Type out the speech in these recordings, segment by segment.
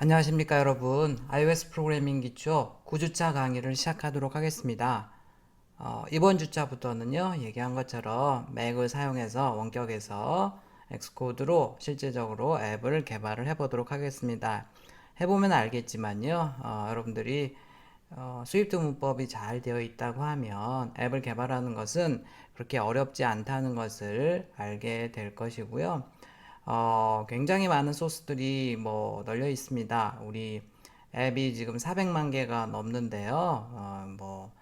안녕하십니까 여러분. iOS 프로그래밍 기초 9주차 강의를 시작하도록 하겠습니다. 어, 이번 주차부터는요 얘기한 것처럼 맥을 사용해서 원격에서 엑스코드로 실제적으로 앱을 개발을 해 보도록 하겠습니다. 해보면 알겠지만요 어, 여러분들이 어, 스위프트 문법이 잘 되어 있다고 하면 앱을 개발하는 것은 그렇게 어렵지 않다는 것을 알게 될 것이고요 어, 굉장히 많은 소스들이 뭐 널려 있습니다. 우리 앱이 지금 400만 개가 넘는데요. 어, 뭐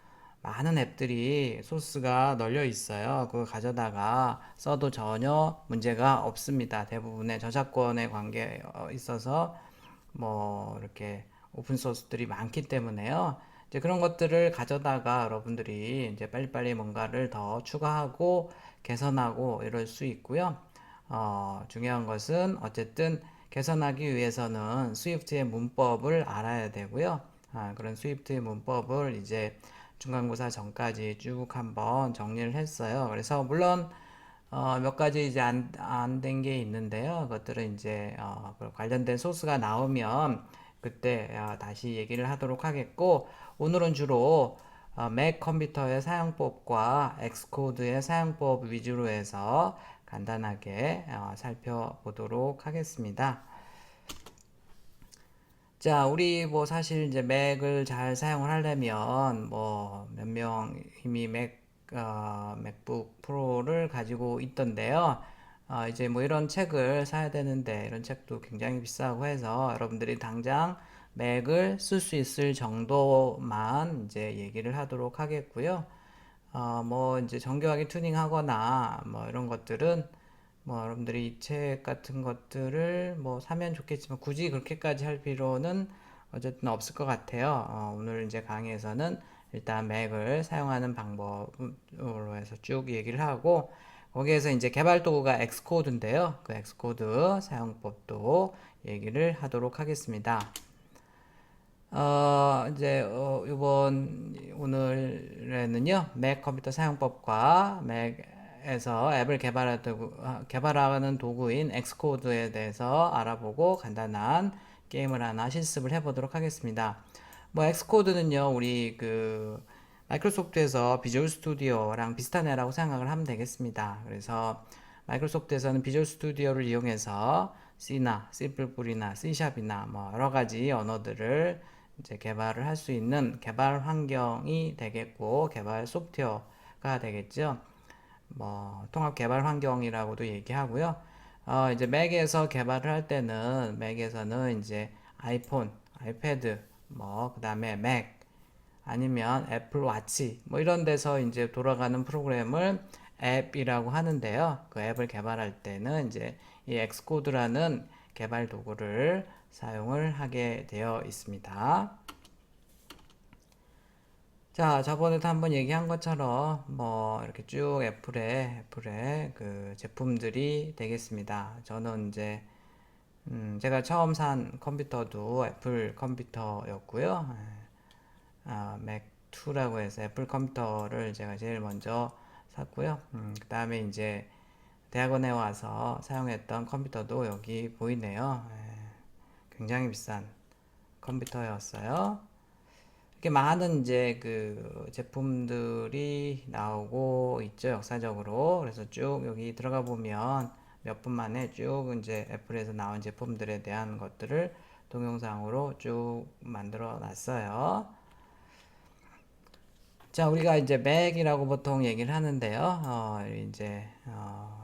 많은 앱들이 소스가 널려 있어요. 그거 가져다가 써도 전혀 문제가 없습니다. 대부분의 저작권에 관계 어, 있어서 뭐 이렇게 오픈 소스들이 많기 때문에요. 이제 그런 것들을 가져다가 여러분들이 이제 빨리빨리 뭔가를 더 추가하고 개선하고 이럴 수 있고요. 어, 중요한 것은 어쨌든 개선하기 위해서는 스위프트의 문법을 알아야 되고요. 아, 그런 스위프트의 문법을 이제 중간고사 전까지 쭉 한번 정리를 했어요. 그래서 물론 어, 몇 가지 이제 안, 안 된 게 있는데요. 그것들은 이제 어, 그 관련된 소스가 나오면 그때 어, 다시 얘기를 하도록 하겠고 오늘은 주로 어, 맥 컴퓨터의 사용법과 엑스코드의 사용법 위주로 해서 간단하게 어, 살펴보도록 하겠습니다. 자, 우리 뭐 사실 이제 맥을 잘 사용을 하려면 뭐 몇 명 이미 맥, 어, 맥북 프로를 가지고 있던데요. 어, 이제 뭐 이런 책을 사야 되는데 이런 책도 굉장히 비싸고 해서 여러분들이 당장 맥을 쓸 수 있을 정도만 이제 얘기를 하도록 하겠고요. 어, 뭐 이제 정교하게 튜닝하거나 뭐 이런 것들은 뭐 여러분들이 이 책 같은 것들을 뭐 사면 좋겠지만 굳이 그렇게까지 할 필요는 어쨌든 없을 것 같아요. 어, 오늘 이제 강의에서는 일단 맥을 사용하는 방법으로 해서 쭉 얘기를 하고 거기에서 이제 개발 도구가 엑스코드인데요. 그 엑스코드 사용법도 얘기를 하도록 하겠습니다. 어, 이제, 어, 이번, 오늘에는요, 맥 컴퓨터 사용법과 맥에서 앱을 아, 개발하는 도구인 엑스코드에 대해서 알아보고 간단한 게임을 하나 실습을 해보도록 하겠습니다. 뭐, 엑스코드는요, 우리 그, 마이크로소프트에서 비주얼 스튜디오랑 비슷한 애라고 생각을 하면 되겠습니다. 그래서 마이크로소프트에서는 비주얼 스튜디오를 이용해서 C나 C++이나 C샵이나 뭐 여러 가지 언어들을 이제 개발을 할 수 있는 개발 환경이 되겠고 개발 소프트웨어가 되겠죠. 뭐 통합 개발 환경이라고도 얘기하고요. 어, 이제 맥에서 개발을 할 때는 맥에서는 이제 아이폰, 아이패드, 뭐 그다음에 맥 아니면 애플 와치 뭐 이런 데서 이제 돌아가는 프로그램을 앱이라고 하는데요. 그 앱을 개발할 때는 이제 이 엑스코드라는 개발 도구를 사용을 하게 되어 있습니다. 자, 저번에도 한번 얘기한 것처럼 뭐 이렇게 쭉 애플의 애플의 그 제품들이 되겠습니다. 저는 이제 음, 제가 처음 산 컴퓨터도 애플 컴퓨터였고요. 아, 맥 2라고 해서 애플 컴퓨터를 제가 제일 먼저 샀고요. 음, 그 다음에 이제 대학원에 와서 사용했던 컴퓨터도 여기 보이네요. 예, 굉장히 비싼 컴퓨터였어요. 이렇게 많은 이제 그 제품들이 나오고 있죠, 역사적으로. 그래서 쭉 여기 들어가 보면 몇 분 만에 쭉 이제 애플에서 나온 제품들에 대한 것들을 동영상으로 쭉 만들어 놨어요. 자, 우리가 이제 맥이라고 보통 얘기를 하는데요. 어, 이제 어,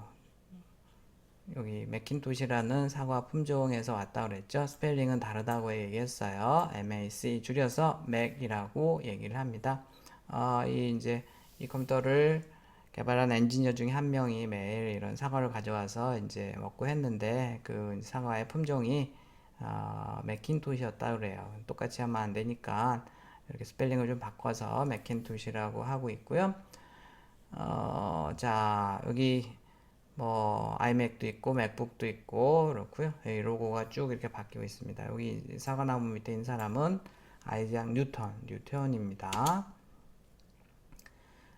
여기 맥킨토시라는 사과 품종에서 왔다 그랬죠. 스펠링은 다르다고 얘기했어요. MAC 줄여서 맥이라고 얘기를 합니다. 어, 이 이제 이 컴퓨터를 개발한 엔지니어 중에 한 명이 매일 이런 사과를 가져와서 이제 먹고 했는데 그 사과의 품종이 어, 맥킨토시였다 그래요. 똑같이 하면 안 되니까 이렇게 스펠링을 좀 바꿔서 맥킨토시라고 하고 있고요. 어, 자, 여기 뭐 아이맥도 있고 맥북도 있고 그렇고요. 이 로고가 쭉 이렇게 바뀌고 있습니다. 여기 사과나무 밑에 있는 사람은 아이작 뉴턴, 뉴턴입니다.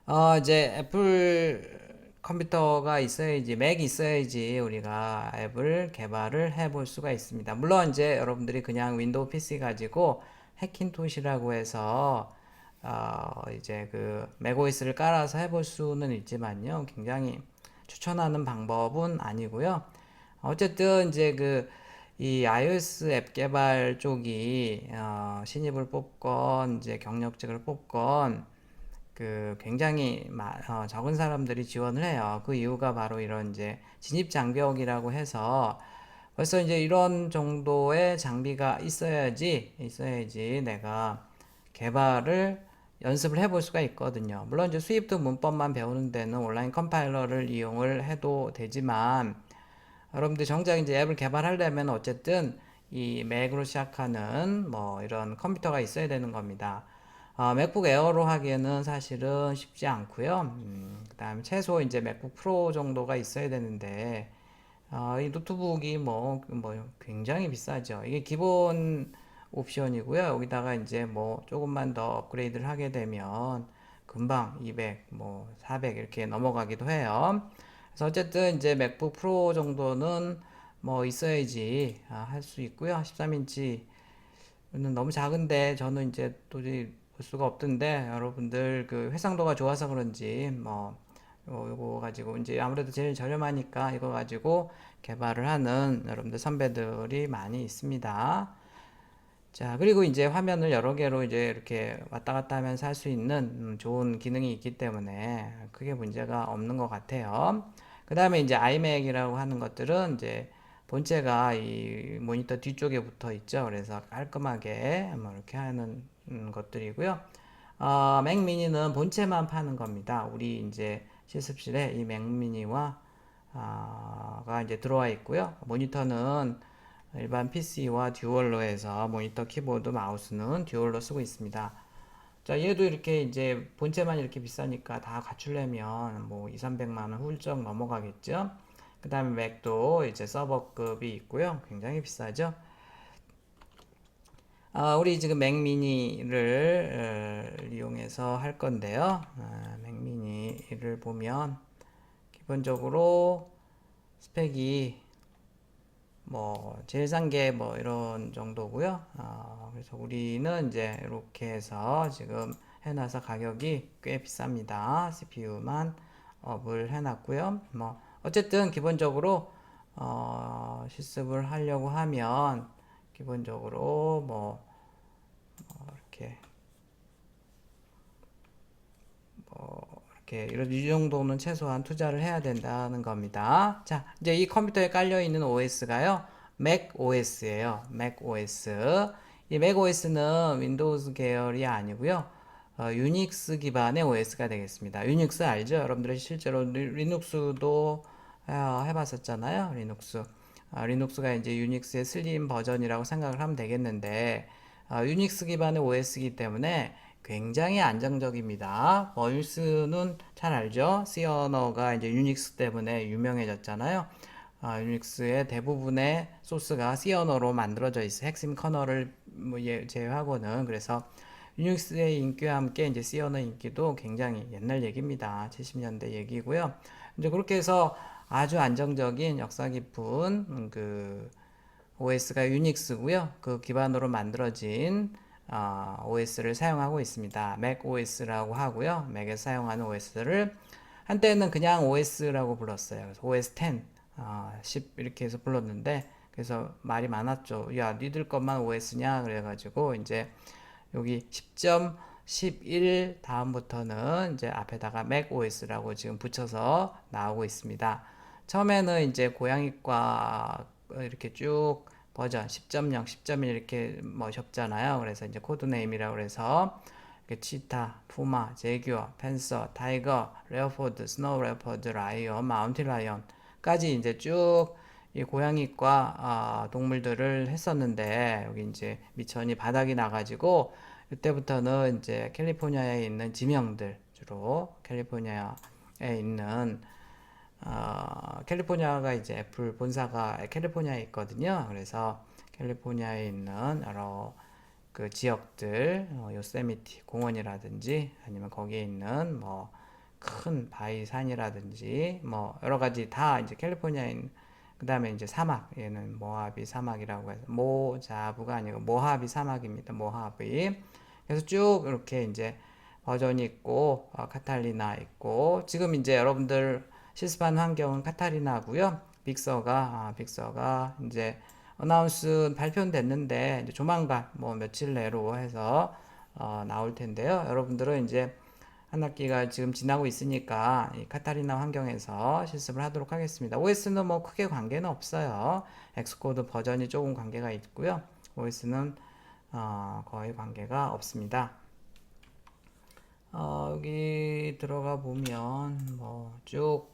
어, 이제 애플 컴퓨터가 있어야지, 맥이 있어야지 우리가 앱을 개발을 해볼 수가 있습니다. 물론 이제 여러분들이 그냥 윈도우 PC 가지고 해킨토시라고 해서 어, 이제 그 맥OS를 깔아서 해볼 수는 있지만요. 굉장히 추천하는 방법은 아니고요. 어쨌든 이제 그 이 iOS 앱 개발 쪽이 어, 신입을 뽑건 이제 경력직을 뽑건 그 굉장히 마- 어, 적은 사람들이 지원을 해요. 그 이유가 바로 이런 이제 진입 장벽이라고 해서 벌써 이제 이런 정도의 장비가 있어야지 있어야지 내가 개발을 연습을 해볼 수가 있거든요. 물론 이제 스위프트 문법만 배우는 데는 온라인 컴파일러를 이용을 해도 되지만 여러분들 정작 이제 앱을 개발하려면 어쨌든 이 맥으로 시작하는 뭐 이런 컴퓨터가 있어야 되는 겁니다. 어, 맥북 에어로 하기에는 사실은 쉽지 않고요. 음, 그다음에 최소 이제 맥북 프로 정도가 있어야 되는데 어, 이 노트북이 뭐, 뭐 굉장히 비싸죠. 이게 기본 옵션이고요. 여기다가 이제 뭐 조금만 더 업그레이드를 하게 되면 금방 200, 뭐 400 이렇게 넘어가기도 해요. 그래서 어쨌든 이제 맥북 프로 정도는 뭐 있어야지 아, 할수 있고요. 13인치는 너무 작은데 저는 이제 도저히 볼 수가 없던데 여러분들 그 해상도가 좋아서 그런지 뭐 요- 요거 가지고 이제 아무래도 제일 저렴하니까 이거 가지고 개발을 하는 여러분들 선배들이 많이 있습니다. 자, 그리고 이제 화면을 여러 개로 이제 이렇게 왔다 갔다 하면서 할 수 있는 음, 좋은 기능이 있기 때문에 크게 문제가 없는 것 같아요. 그 다음에 이제 아이맥이라고 하는 것들은 이제 본체가 이 모니터 뒤쪽에 붙어 있죠. 그래서 깔끔하게 뭐 이렇게 하는 음, 것들이고요. 어, 맥 미니는 본체만 파는 겁니다. 우리 이제 실습실에 이 맥 미니와 아, 가 이제 들어와 있고요. 모니터는 일반 PC와 듀얼로 해서 모니터, 키보드, 마우스는 듀얼로 쓰고 있습니다. 자, 얘도 이렇게 이제 본체만 이렇게 비싸니까 다 갖추려면 뭐 2, 300만 원 훌쩍 넘어가겠죠. 그 다음에 맥도 이제 서버급이 있고요. 굉장히 비싸죠. 아, 우리 지금 맥 미니를 어, 이용해서 할 건데요. 아, 맥 미니를 보면 기본적으로 스펙이 뭐 제일 싼게뭐 이런 정도고요. 아, 그래서 우리는 이제 이렇게 해서 지금 해놔서 가격이 꽤 비쌉니다. CPU만 업을 해놨고요. 뭐 어쨌든 기본적으로 어, 실습을 하려고 하면 기본적으로 뭐 어, 이렇게 이런 이 정도는 최소한 투자를 해야 된다는 겁니다. 자, 이제 이 컴퓨터에 깔려 있는 OS가요. 맥 OS예요. 맥 OS. 이 맥 OS는 윈도우즈 계열이 아니고요. 어, 유닉스 기반의 OS가 되겠습니다. 유닉스 알죠? 여러분들이 실제로 리- 리눅스도 어, 해봤었잖아요. 리눅스. 아, 리눅스가 이제 유닉스의 슬림 버전이라고 생각을 하면 되겠는데, 아, 유닉스 기반의 OS이기 때문에 굉장히 안정적입니다. 뭐 유닉스는 잘 알죠? C 언어가 이제 유닉스 때문에 유명해졌잖아요. 아, 유닉스의 대부분의 소스가 C 언어로 만들어져 있어요. 핵심 커널을 뭐 예- 제외하고는 그래서 유닉스의 인기와 함께 이제 C 언어 인기도 굉장히 옛날 얘기입니다. 70년대 얘기고요. 이제 그렇게 해서 아주 안정적인 역사 깊은 음, 그 OS가 유닉스고요. 그 기반으로 만들어진 어, OS를 사용하고 있습니다. 맥 OS라고 하고요. 맥에 사용하는 OS를 한때는 그냥 OS라고 불렀어요. 그래서 OS 10, 어, 10 이렇게 해서 불렀는데 그래서 말이 많았죠. 야, 니들 것만 OS냐? 그래가지고 이제 여기 10.11 다음부터는 이제 앞에다가 맥 OS라고 지금 붙여서 나오고 있습니다. 처음에는 이제 고양이과 이렇게 쭉 버전 10.0, 10.1 이렇게 뭐 적잖아요. 그래서 이제 코드 네임이라고 그래서 치타, 푸마, 제규어, 펜서, 타이거, 레오포드, 스노우 레오포드, 라이언, 마운틴 라이언까지 이제 쭉 이 고양이과 아, 동물들을 했었는데 여기 이제 미천이 바닥이 나가지고 이때부터는 이제 캘리포니아에 있는 지명들 주로 캘리포니아에 있는 어, 캘리포니아가 이제 애플 본사가 캘리포니아에 있거든요. 그래서 캘리포니아에 있는 여러 그 지역들, 어, 요세미티 공원이라든지 아니면 거기에 있는 뭐 큰 바위산이라든지 뭐 여러 가지 다 이제 캘리포니아인 그 다음에 이제 사막 얘는 모하비 사막이라고 해서 모자부가 아니고 모하비 사막입니다. 모하비 그래서 쭉 이렇게 이제 버전이 있고 어, 카탈리나 있고 지금 이제 여러분들 실습한 환경은 카탈리나고요. 빅서가 아, 빅서가 이제 어나운스 발표는 됐는데 이제 조만간 뭐 며칠 내로 해서 어, 나올 텐데요. 여러분들은 이제 한 학기가 지금 지나고 있으니까 이 카타리나 환경에서 실습을 하도록 하겠습니다. OS는 뭐 크게 관계는 없어요. 엑스코드 버전이 조금 관계가 있고요. OS는 어, 거의 관계가 없습니다. 어, 여기 들어가 보면 뭐 쭉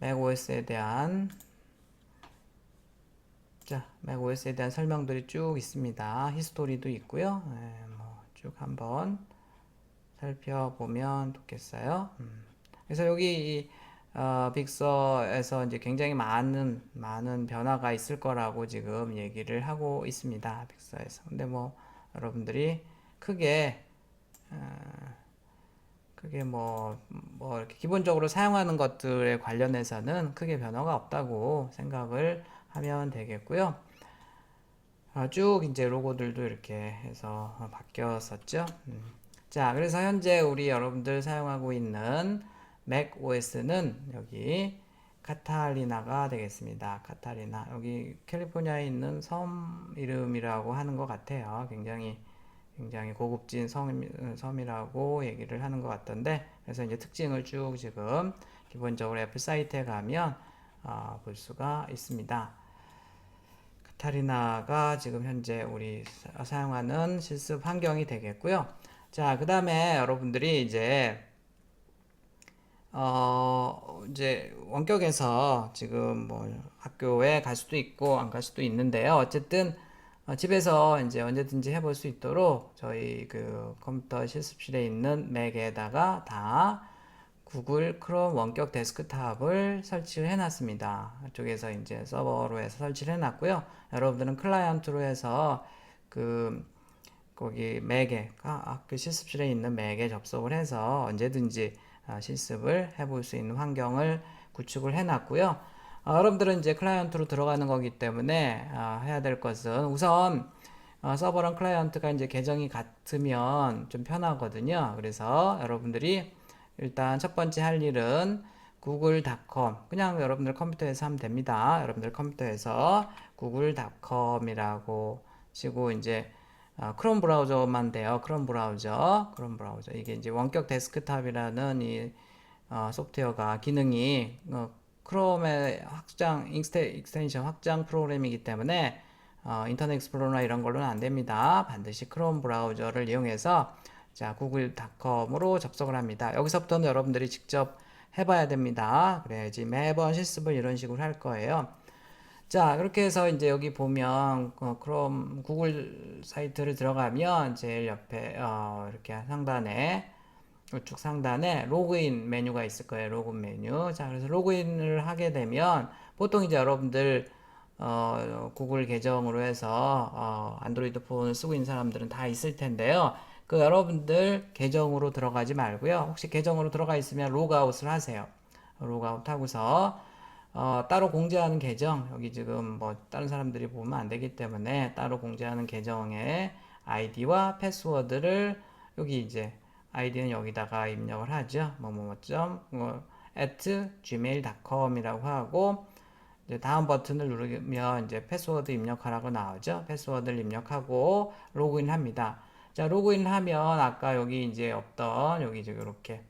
맥OS에 대한 자, 맥OS에 대한 설명들이 쭉 있습니다. 히스토리도 있고요. 네, 뭐쭉 한번 살펴보면 좋겠어요. 음. 그래서 여기 이, 어, 빅서에서 이제 굉장히 많은 많은 변화가 있을 거라고 지금 얘기를 하고 있습니다. 빅서에서. 근데 뭐 여러분들이 크게 어, 크게 뭐, 뭐 이렇게 기본적으로 사용하는 것들에 관련해서는 크게 변화가 없다고 생각을 하면 되겠고요. 어, 쭉 이제 로고들도 이렇게 해서 바뀌었었죠. 음. 자, 그래서 현재 우리 여러분들 사용하고 있는 맥 OS는 여기 카탈리나가 되겠습니다. 카탈리나. 여기 캘리포니아에 있는 섬 이름이라고 하는 것 같아요. 굉장히 굉장히 고급진 섬, 섬이라고 얘기를 하는 것 같던데 그래서 이제 특징을 쭉 지금 기본적으로 애플 사이트에 가면 어, 볼 수가 있습니다. 카타리나가 지금 현재 우리 사- 사용하는 실습 환경이 되겠고요. 자, 그 다음에 여러분들이 이제 어, 이제 원격에서 지금 뭐 학교에 갈 수도 있고 안 갈 수도 있는데요. 어쨌든 어, 집에서 이제 언제든지 해볼 수 있도록 저희 그 컴퓨터 실습실에 있는 맥에다가 다 구글 크롬 원격 데스크탑을 설치를 해놨습니다. 이쪽에서 이제 서버로 해서 설치를 해놨고요. 여러분들은 클라이언트로 해서 그 거기 맥에 아, 그 실습실에 있는 맥에 접속을 해서 언제든지 아, 실습을 해볼 수 있는 환경을 구축을 해놨고요. 어, 여러분들은 이제 클라이언트로 들어가는 거기 때문에 아, 해야 될 것은 우선 어, 서버랑 클라이언트가 이제 계정이 같으면 좀 편하거든요. 그래서 여러분들이 일단 첫 번째 할 일은 구글닷컴 그냥 여러분들 컴퓨터에서 하면 됩니다. 여러분들 컴퓨터에서 구글닷컴이라고 치고 이제 어, 크롬 브라우저만 돼요. 크롬 브라우저, 크롬 브라우저. 이게 이제 원격 데스크탑이라는 이 어, 소프트웨어가 기능이 어, 크롬의 확장 익스텐션 확장 프로그램이기 때문에 어, 인터넷 익스플로러나 이런 걸로는 안 됩니다. 반드시 크롬 브라우저를 이용해서 자 구글닷컴으로 접속을 합니다. 여기서부터는 여러분들이 직접 해봐야 됩니다. 그래야지 매번 실습을 이런 식으로 할 거예요. 자, 그렇게 해서 이제 여기 보면 어, 크롬 구글 사이트를 들어가면 제일 옆에 어, 이렇게 상단에 우측 상단에 로그인 메뉴가 있을 거예요. 로그인 메뉴. 자, 그래서 로그인을 하게 되면 보통 이제 여러분들 어, 구글 계정으로 해서 어, 안드로이드 폰을 쓰고 있는 사람들은 다 있을 텐데요. 그 여러분들 계정으로 들어가지 말고요. 혹시 계정으로 들어가 있으면 로그아웃을 하세요. 로그아웃 하고서 어, 따로 공지하는 계정 여기 지금 뭐 다른 사람들이 보면 안 되기 때문에 따로 공지하는 계정의 아이디와 패스워드를 여기 이제 아이디는 여기다가 입력을 하죠. 뭐뭐뭐점 뭐 at gmail.com이라고 하고 이제 다음 버튼을 누르면 이제 패스워드 입력하라고 나오죠. 패스워드를 입력하고 로그인 합니다. 자, 로그인 하면 아까 여기 이제 없던 여기 이제 이렇게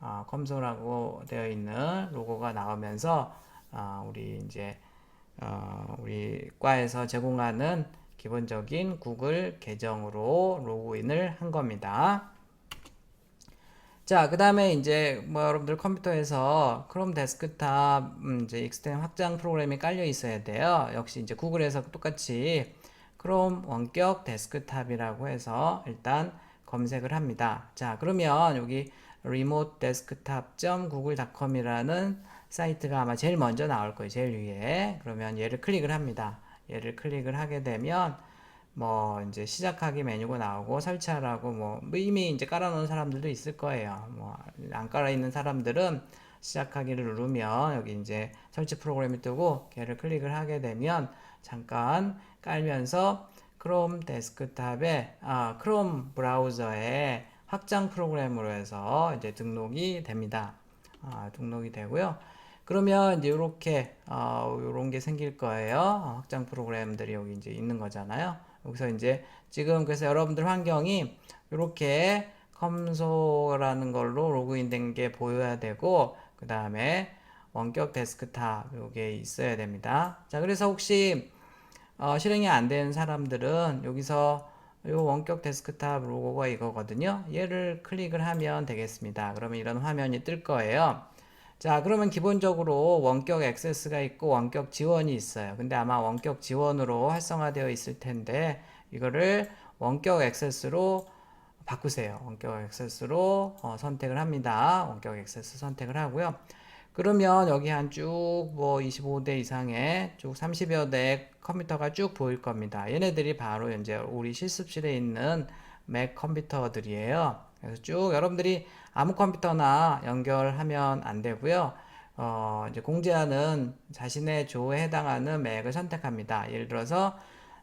어, 컴솔하고 되어 있는 로고가 나오면서 어, 우리 이제 어, 우리 과에서 제공하는 기본적인 구글 계정으로 로그인을 한 겁니다. 자, 그 다음에 이제 뭐 여러분들 컴퓨터에서 크롬 데스크탑 음, 이제 익스텐 확장 프로그램이 깔려 있어야 돼요. 역시 이제 구글에서 똑같이 크롬 원격 데스크탑이라고 해서 일단 검색을 합니다. 자, 그러면 여기 remote desktop.google.com이라는 사이트가 아마 제일 먼저 나올 거예요. 제일 위에. 그러면 얘를 클릭을 합니다. 얘를 클릭을 하게 되면 뭐 이제 시작하기 메뉴가 나오고 설치하라고 뭐 이미 이제 깔아놓은 사람들도 있을 거예요. 뭐 안 깔아 있는 사람들은 시작하기를 누르면 여기 이제 설치 프로그램이 뜨고 걔를 클릭을 하게 되면 잠깐 깔면서 크롬 데스크탑에 아 크롬 브라우저에 확장 프로그램으로 해서 이제 등록이 됩니다. 아, 등록이 되고요. 그러면 이제 이렇게 어, 이런 게 생길 거예요. 어, 확장 프로그램들이 여기 이제 있는 거잖아요. 여기서 이제 지금 그래서 여러분들 환경이 이렇게 컴소라는 걸로 로그인된 게 보여야 되고 그 다음에 원격 데스크탑 요게 있어야 됩니다. 자, 그래서 혹시 어, 실행이 안 되는 사람들은 여기서 요 원격 데스크탑 로고가 이거거든요. 얘를 클릭을 하면 되겠습니다. 그러면 이런 화면이 뜰 거예요. 자, 그러면 기본적으로 원격 액세스가 있고 원격 지원이 있어요. 근데 아마 원격 지원으로 활성화되어 있을 텐데 이거를 원격 액세스로 바꾸세요. 원격 액세스로 어, 선택을 합니다. 원격 액세스 선택을 하고요. 그러면 여기 한 쭉 뭐 25대 이상의 쭉 30여 대 컴퓨터가 쭉 보일 겁니다. 얘네들이 바로 이제 우리 실습실에 있는 맥 컴퓨터들이에요. 그래서 쭉 여러분들이 아무 컴퓨터나 연결하면 안 되고요. 어, 이제 공지하는 자신의 조에 해당하는 맥을 선택합니다. 예를 들어서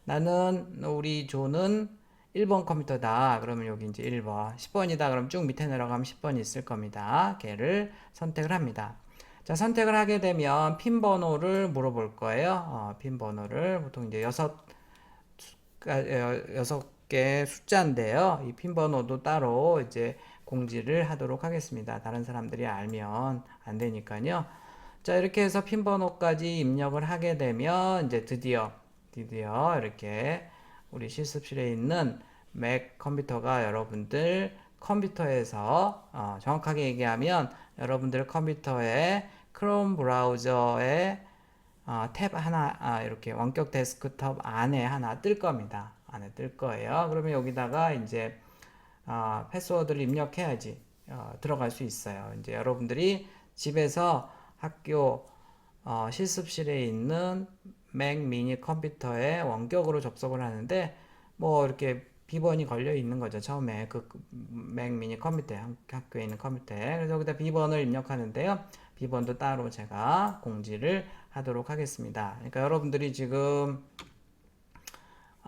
나는 우리 조는 1번 컴퓨터다. 그러면 여기 이제 1번, 10번이다. 그럼 쭉 밑에 내려가면 10번이 있을 겁니다. 걔를 선택을 합니다. 자, 선택을 하게 되면 핀 번호를 물어볼 거예요. 어, 핀 번호를 보통 이제 여섯, 여- 여섯 개 숫자인데요. 이 핀 번호도 따로 이제 공지를 하도록 하겠습니다. 다른 사람들이 알면 안 되니까요. 자, 이렇게 해서 핀 번호까지 입력을 하게 되면 이제 드디어 드디어 이렇게 우리 실습실에 있는 맥 컴퓨터가 여러분들 컴퓨터에서 어, 정확하게 얘기하면 여러분들 컴퓨터에 크롬 브라우저에 어, 탭 하나 아, 이렇게 원격 데스크톱 안에 하나 뜰 겁니다. 안에 뜰 거예요. 그러면 여기다가 이제 어, 패스워드를 입력해야지 어, 들어갈 수 있어요. 이제 여러분들이 집에서 학교 어, 실습실에 있는 맥 미니 컴퓨터에 원격으로 접속을 하는데 뭐 이렇게 비번이 걸려 있는 거죠. 처음에 그 맥 미니 컴퓨터에 학- 학교에 있는 컴퓨터에 그래서 여기다 비번을 입력하는데요. 비번도 따로 제가 공지를 하도록 하겠습니다. 그러니까 여러분들이 지금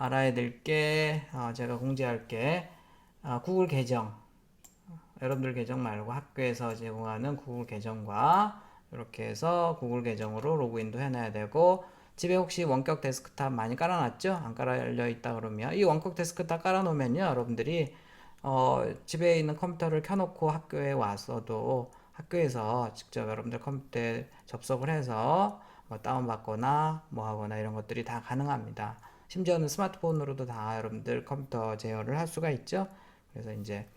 알아야 될게 제가 공지할 게 아, 구글 계정 여러분들 계정 말고 학교에서 제공하는 구글 계정과 이렇게 해서 구글 계정으로 로그인도 해놔야 되고 집에 혹시 원격 데스크탑 많이 깔아놨죠? 안 깔아져 있다 그러면 이 원격 데스크탑 깔아놓으면요 여러분들이 어, 집에 있는 컴퓨터를 켜놓고 학교에 와서도 학교에서 직접 여러분들 컴퓨터에 접속을 해서 뭐 다운받거나 뭐 하거나 이런 것들이 다 가능합니다. 심지어는 스마트폰으로도 다 여러분들 컴퓨터 제어를 할 수가 있죠. 그래서 이제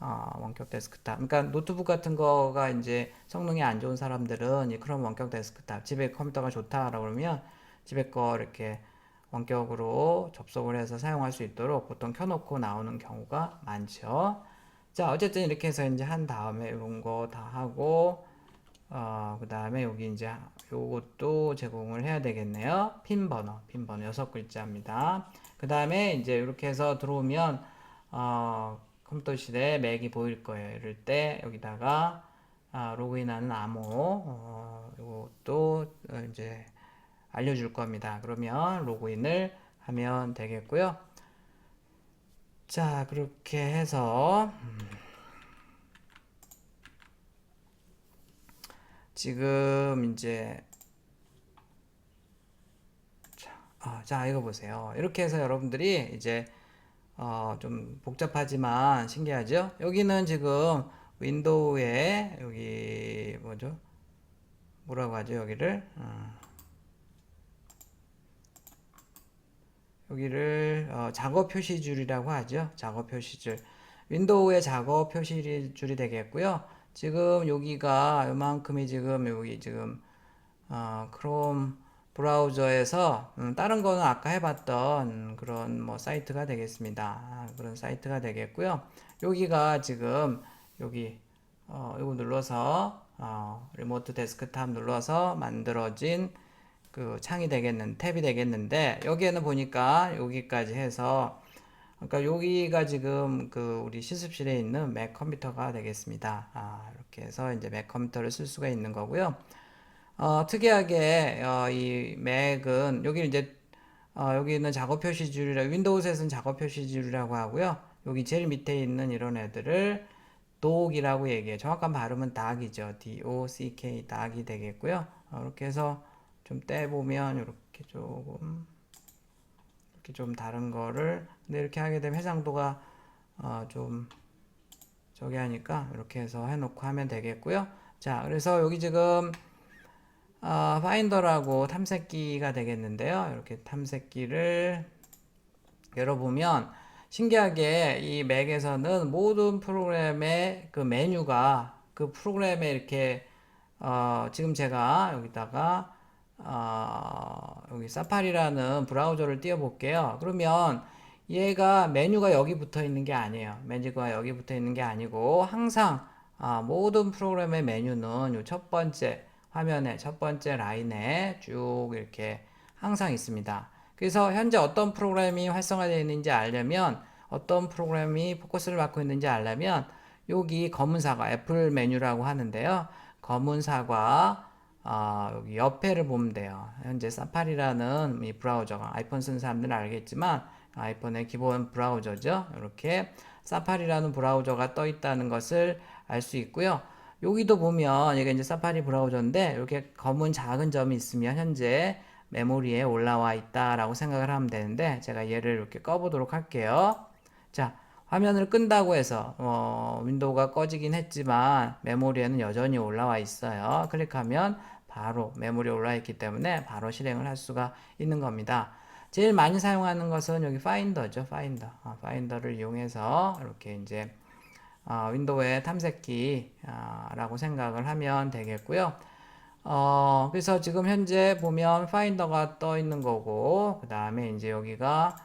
어, 원격 데스크탑. 그러니까 노트북 같은 거가 이제 성능이 안 좋은 사람들은 이 크롬 원격 데스크탑 집에 컴퓨터가 좋다라고 그러면 집에 거 이렇게 원격으로 접속을 해서 사용할 수 있도록 보통 켜놓고 나오는 경우가 많죠. 자, 어쨌든 이렇게 해서 이제 한 다음에 이런 거 다 하고 어, 그 다음에 여기 이제 요것도 제공을 해야 되겠네요. 핀 번호, 핀 번호 여섯 글자입니다. 그 다음에 이제 이렇게 해서 들어오면 어, 컴퓨터실에 맥이 보일 거예요. 이럴 때 여기다가 아, 로그인하는 암호 어, 이것도 어, 이제 알려줄 겁니다. 그러면 로그인을 하면 되겠고요. 자, 그렇게 해서 음, 지금 이제 자, 아, 자, 이거 보세요. 이렇게 해서 여러분들이 이제 어, 좀 복잡하지만 신기하죠? 여기는 지금 윈도우에 여기 뭐죠? 뭐라고 하죠? 여기를 어, 여기를 어, 작업 표시줄이라고 하죠. 작업 표시줄. 윈도우의 작업 표시줄이 되겠고요. 지금 여기가 이만큼이 지금 여기 지금 어, 크롬 브라우저에서 음, 다른 거는 아까 해봤던 그런 뭐 사이트가 되겠습니다. 아, 그런 사이트가 되겠고요. 여기가 지금 여기 어, 이거 눌러서 어, 리모트 데스크탑 눌러서 만들어진 그 창이 되겠는 탭이 되겠는데 여기에는 보니까 여기까지 해서 그러니까 여기가 지금 그 우리 실습실에 있는 맥 컴퓨터가 되겠습니다. 아, 이렇게 해서 이제 맥 컴퓨터를 쓸 수가 있는 거고요. 어, 특이하게 어, 이 맥은 여기 이제 어, 여기 있는 작업 표시줄이라 윈도우에서는 작업 표시줄이라고 하고요. 여기 제일 밑에 있는 이런 애들을 독이라고 얘기해요. 정확한 발음은 닥이죠. D-O-C-K 닥이 되겠고요. 어, 이렇게 해서 좀 떼 보면 이렇게 조금 이렇게 좀 다른 거를 근데 이렇게 하게 되면 해상도가 어, 좀 저기 하니까 이렇게 해서 해놓고 하면 되겠고요. 자, 그래서 여기 지금 어, 파인더라고 탐색기가 되겠는데요. 이렇게 탐색기를 열어보면 신기하게 이 맥에서는 모든 프로그램의 그 메뉴가 그 프로그램에 이렇게 어, 지금 제가 여기다가 어, 여기 사파리라는 브라우저를 띄워 볼게요. 그러면 얘가 메뉴가 여기 붙어 있는 게 아니에요. 메뉴가 여기 붙어 있는 게 아니고 항상 아, 모든 프로그램의 메뉴는 요첫 번째 화면에 첫 번째 라인에 쭉 이렇게 항상 있습니다. 그래서 현재 어떤 프로그램이 활성화되어 있는지 알려면 어떤 프로그램이 포커스를 받고 있는지 알려면 여기 검은 사과 애플 메뉴라고 하는데요. 검은 사과 어, 여기 옆에를 보면 돼요. 현재 사파리라는 이 브라우저가 아이폰 쓰는 사람들은 알겠지만 아이폰의 기본 브라우저죠. 이렇게 사파리라는 브라우저가 떠 있다는 것을 알 수 있고요. 여기도 보면 이게 이제 사파리 브라우저인데 이렇게 검은 작은 점이 있으면 현재 메모리에 올라와 있다라고 생각을 하면 되는데 제가 얘를 이렇게 꺼보도록 할게요. 자, 화면을 끈다고 해서 어, 윈도우가 꺼지긴 했지만 메모리에는 여전히 올라와 있어요. 클릭하면 바로 메모리에 올라 있기 때문에 바로 실행을 할 수가 있는 겁니다. 제일 많이 사용하는 것은 여기 파인더죠. 파인더. 어, 파인더를 이용해서 이렇게 이제 어, 윈도우의 탐색기라고 생각을 하면 되겠고요. 어, 그래서 지금 현재 보면 파인더가 떠 있는 거고, 그 다음에 이제 여기가,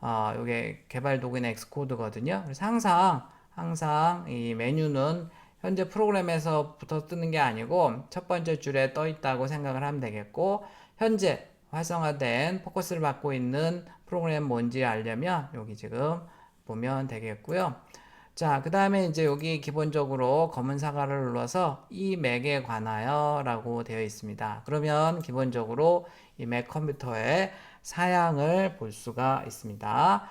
어, 요게 개발 도구인 엑스코드거든요. 그래서 항상, 항상 이 메뉴는 현재 프로그램에서부터 뜨는 게 아니고, 첫 번째 줄에 떠 있다고 생각을 하면 되겠고, 현재 활성화된 포커스를 받고 있는 프로그램 뭔지 알려면 여기 지금 보면 되겠고요. 자, 그 다음에 이제 여기 기본적으로 검은 사과를 눌러서 이 맥에 관하여 라고 되어 있습니다. 그러면 기본적으로 이 맥 컴퓨터의 사양을 볼 수가 있습니다.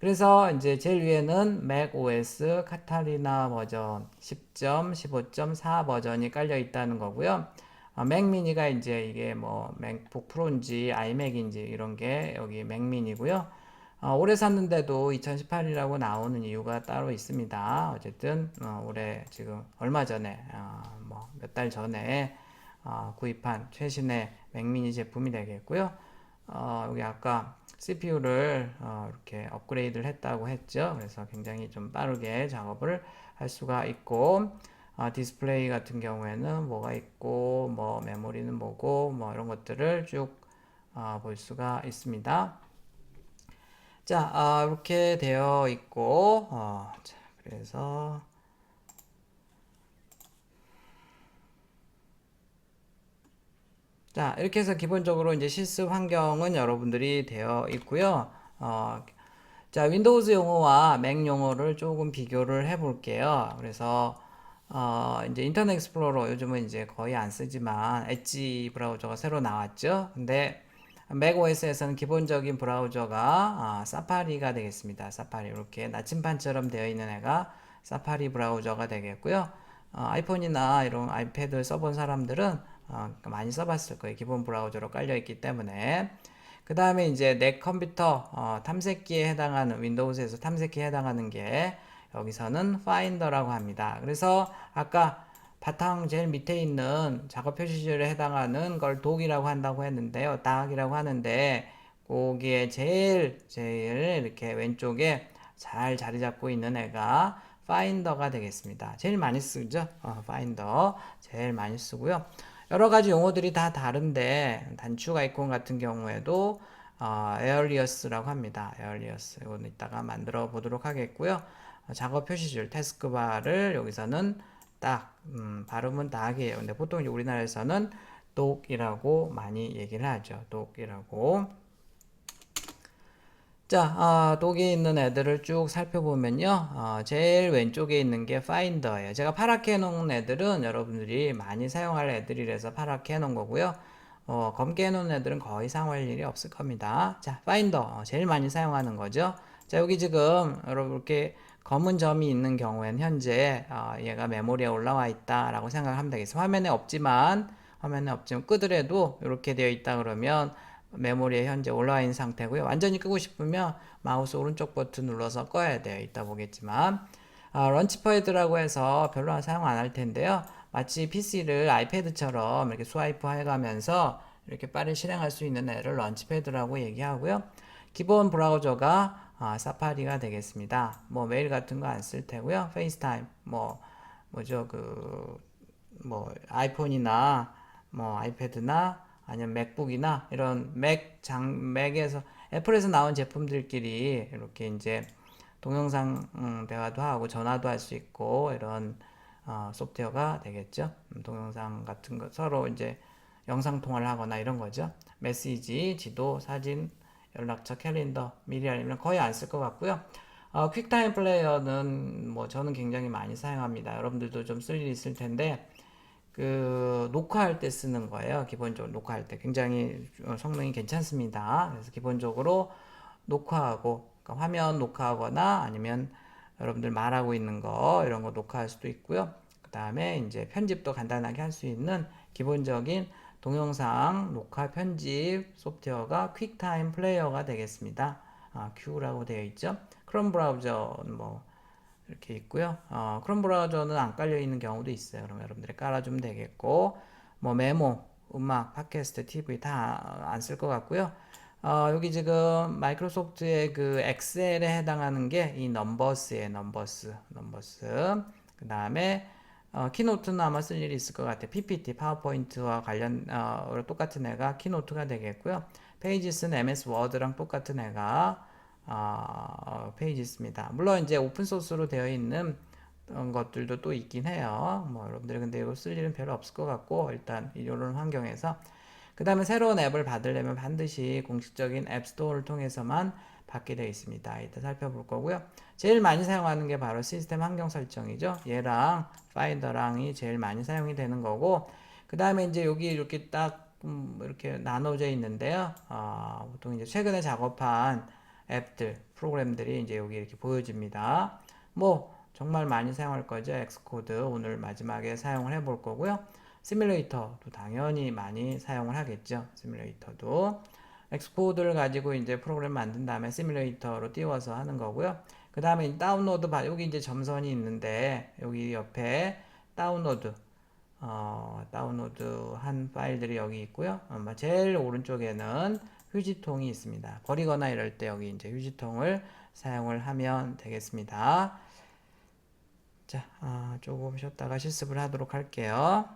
그래서 이제 제일 위에는 맥 OS 카타리나 버전 10.15.4 버전이 깔려 있다는 거고요. 어, 맥 미니가 이제 이게 뭐 맥북 프로인지 아이맥인지 이런 게 여기 맥 미니고요. 어, 올해 샀는데도 2018이라고 나오는 이유가 따로 있습니다. 어쨌든 어, 올해 지금 얼마 전에 어, 뭐몇 달 전에 어, 구입한 최신의 맥미니 제품이 되겠고요. 어, 여기 아까 CPU를 어, 이렇게 업그레이드를 했다고 했죠. 그래서 굉장히 좀 빠르게 작업을 할 수가 있고 어, 디스플레이 같은 경우에는 뭐가 있고 뭐 메모리는 뭐고 뭐 이런 것들을 쭉 어, 볼 수가 있습니다. 자, 아, 이렇게 되어 있고, 어, 자, 그래서, 자, 이렇게 해서 기본적으로 이제 실습 환경은 여러분들이 되어 있고요. 어, 자, 윈도우즈 용어와 맥 용어를 조금 비교를 해 볼게요. 그래서, 어, 이제 인터넷 익스플로러 요즘은 이제 거의 안 쓰지만 엣지 브라우저가 새로 나왔죠. 근데 맥OS에서는 기본적인 브라우저가 아, 사파리가 되겠습니다. 사파리 이렇게 나침반처럼 되어 있는 애가 사파리 브라우저가 되겠고요. 어, 아이폰이나 이런 아이패드 써본 사람들은 어, 많이 써봤을 거예요. 기본 브라우저로 깔려 있기 때문에. 그 다음에 이제 내 컴퓨터 어, 탐색기에 해당하는 윈도우즈에서 탐색기에 해당하는 게 여기서는 파인더라고 합니다. 그래서 아까 바탕 제일 밑에 있는 작업 표시줄에 해당하는 걸 독이라고 한다고 했는데요. 닥이라고 하는데 거기에 제일 제일 이렇게 왼쪽에 잘 자리 잡고 있는 애가 파인더가 되겠습니다. 제일 많이 쓰죠. 어, 파인더 제일 많이 쓰고요. 여러 가지 용어들이 다 다른데 단축 아이콘 같은 경우에도 어, 에얼리어스라고 합니다. 에얼리어스 이거는 이따가 만들어 보도록 하겠고요. 어, 작업 표시줄 태스크바를 여기서는 딱 음, 발음은 딱이에요. 근데 보통 우리나라에서는 독이라고 많이 얘기를 하죠. 독이라고. 자, 아, 독이 있는 애들을 쭉 살펴보면요. 어, 제일 왼쪽에 있는 게 파인더예요. 제가 파랗게 해놓은 애들은 여러분들이 많이 사용할 애들이라서 파랗게 해놓은 거고요. 어, 검게 해놓은 애들은 거의 사용할 일이 없을 겁니다. 자, 파인더 어, 제일 많이 사용하는 거죠. 자, 여기 지금 여러분 이렇게 검은 점이 있는 경우에는 현재 어, 얘가 메모리에 올라와 있다라고 생각하면 되겠습니다. 화면에 없지만 화면에 없지만 끄더라도 이렇게 되어 있다 그러면 메모리에 현재 올라와 있는 상태고요. 완전히 끄고 싶으면 마우스 오른쪽 버튼 눌러서 꺼야 돼요. 이따 보겠지만 아, 런치패드라고 해서 별로 사용 안 할 텐데요. 마치 PC를 아이패드처럼 이렇게 스와이프 해가면서 이렇게 빠르게 실행할 수 있는 애를 런치패드라고 얘기하고요. 기본 브라우저가 아, 사파리가 되겠습니다. 뭐 메일 같은 거 안 쓸 테고요. 페이스타임 뭐 뭐죠 그 뭐 아이폰이나 뭐 아이패드나 아니면 맥북이나 이런 맥 장 맥에서 애플에서 나온 제품들끼리 이렇게 이제 동영상 음, 대화도 하고 전화도 할 수 있고 이런 어, 소프트웨어가 되겠죠. 음, 동영상 같은 거 서로 이제 영상 통화를 하거나 이런 거죠. 메시지, 지도, 사진, 연락처, 캘린더 미리 알리면 거의 안 쓸 것 같고요. 어, 퀵타임 플레이어는 뭐 저는 굉장히 많이 사용합니다. 여러분들도 좀 쓸 일이 있을 텐데 그 녹화할 때 쓰는 거예요. 기본적으로 녹화할 때 굉장히 어, 성능이 괜찮습니다. 그래서 기본적으로 녹화하고 그러니까 화면 녹화하거나 아니면 여러분들 말하고 있는 거 이런 거 녹화할 수도 있고요. 그 다음에 이제 편집도 간단하게 할 수 있는 기본적인 동영상 녹화 편집 소프트웨어가 퀵타임 플레이어가 되겠습니다. 아, Q라고 되어 있죠. 크롬 브라우저는 뭐 이렇게 있고요. 어, 크롬 브라우저는 안 깔려 있는 경우도 있어요. 그럼 여러분들이 깔아주면 되겠고, 뭐 메모, 음악, 팟캐스트, TV 다 안 쓸 것 같고요. 어, 여기 지금 마이크로소프트의 그 엑셀에 해당하는 게 이 넘버스의 넘버스, 넘버스. 그 다음에 어, 키노트는 아마 쓸 일이 있을 것 같아요. PPT, 파워포인트와 관련 어, 똑같은 애가 키노트가 되겠고요. 페이지스는 MS 워드랑 똑같은 애가 어, 페이지스입니다. 물론 이제 오픈 소스로 되어 있는 것들도 또 있긴 해요. 뭐 여러분들이 근데 이거 쓸 일은 별로 없을 것 같고 일단 이런 환경에서 그 다음에 새로운 앱을 받으려면 반드시 공식적인 앱스토어를 통해서만 받게 되어 있습니다. 이따 살펴볼 거고요. 제일 많이 사용하는 게 바로 시스템 환경 설정이죠. 얘랑 파인더랑이 제일 많이 사용이 되는 거고 그 다음에 이제 여기 이렇게 딱 음, 이렇게 나눠져 있는데요. 어, 보통 이제 최근에 작업한 앱들, 프로그램들이 이제 여기 이렇게 보여집니다. 뭐 정말 많이 사용할 거죠. 엑스코드 오늘 마지막에 사용을 해 볼 거고요. 시뮬레이터도 당연히 많이 사용을 하겠죠. 시뮬레이터도 엑스코드를 가지고 이제 프로그램 만든 다음에 시뮬레이터로 띄워서 하는 거고요. 그 다음에 다운로드 여기 이제 점선이 있는데 여기 옆에 다운로드 어, 다운로드 한 파일들이 여기 있고요. 어, 제일 오른쪽에는 휴지통이 있습니다. 버리거나 이럴 때 여기 이제 휴지통을 사용을 하면 되겠습니다. 자, 어, 조금 쉬었다가 실습을 하도록 할게요.